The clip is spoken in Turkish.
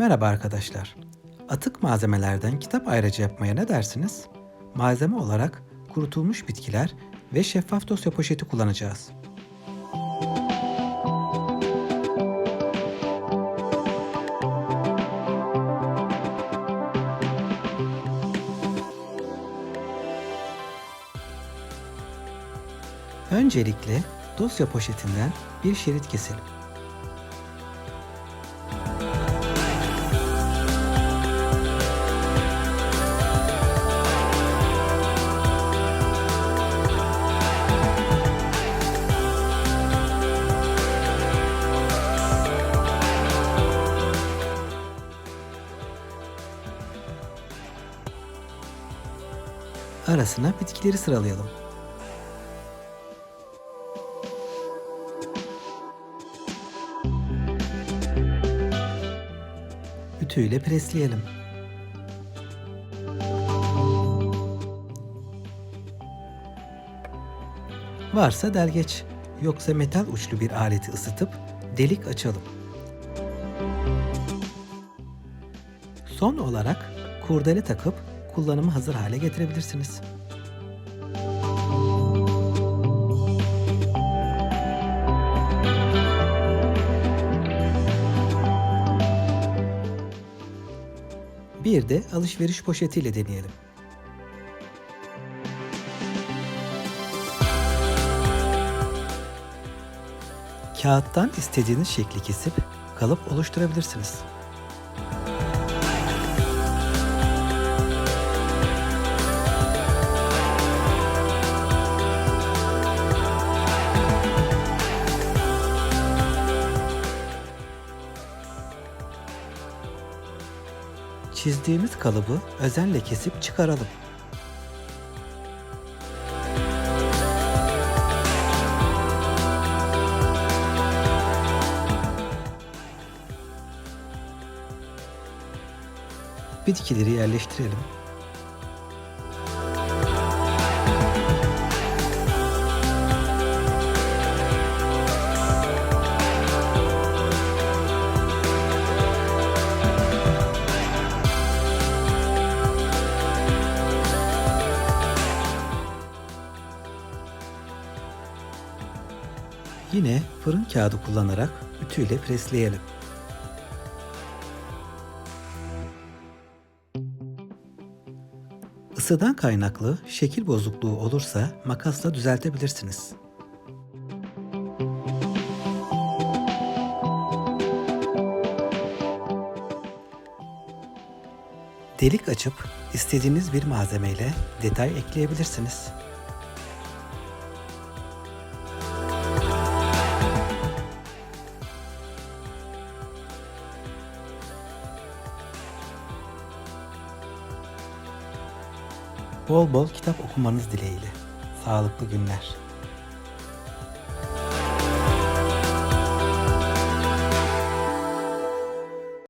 Merhaba arkadaşlar. Atık malzemelerden kitap ayracı yapmaya ne dersiniz? Malzeme olarak kurutulmuş bitkiler ve şeffaf dosya poşeti kullanacağız. Öncelikle dosya poşetinden bir şerit keselim. Arasına bitkileri sıralayalım. Ütüyle presleyelim. Varsa delgeç, yoksa metal uçlu bir aleti ısıtıp delik açalım. Son olarak kurdele takıp kullanıma hazır hale getirebilirsiniz. Bir de alışveriş poşetiyle deneyelim. Kağıttan istediğiniz şekli kesip kalıp oluşturabilirsiniz. Çizdiğimiz kalıbı özenle kesip çıkaralım. Bitkileri yerleştirelim. Yine fırın kağıdı kullanarak ütüyle presleyelim. Isıdan kaynaklı şekil bozukluğu olursa makasla düzeltebilirsiniz. Delik açıp istediğiniz bir malzemeyle detay ekleyebilirsiniz. Bol bol kitap okumanız dileğiyle. Sağlıklı günler.